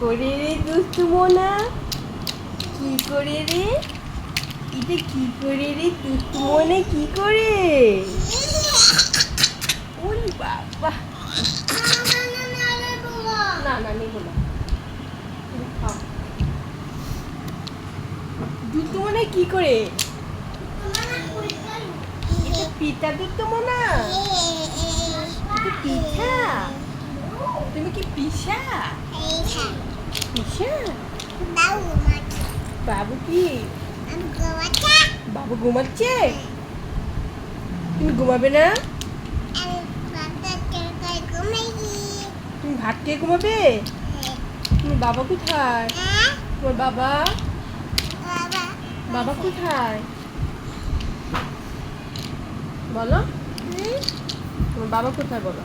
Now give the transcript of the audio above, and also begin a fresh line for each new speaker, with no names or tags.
করে রে দুষ্টু মোনা কি করে রে? এটা কি করে রে দুষ্টু মনে কি করে? ওরে বাবা। না না কি করে? এটা পিতা দুষ্টু মোনা এটা পিঠা? তুমি কি পিসা বাবু কি বাবু ঘুমাচ্ছে? তুমি ঘুমাবে না? তুমি ভাত খেয়ে ঘুমাবে? তুমি বাবা কোথায়? তোমার বাবা? বাবা কোথায়? বলো। তোমার বাবা কোথায় বলো?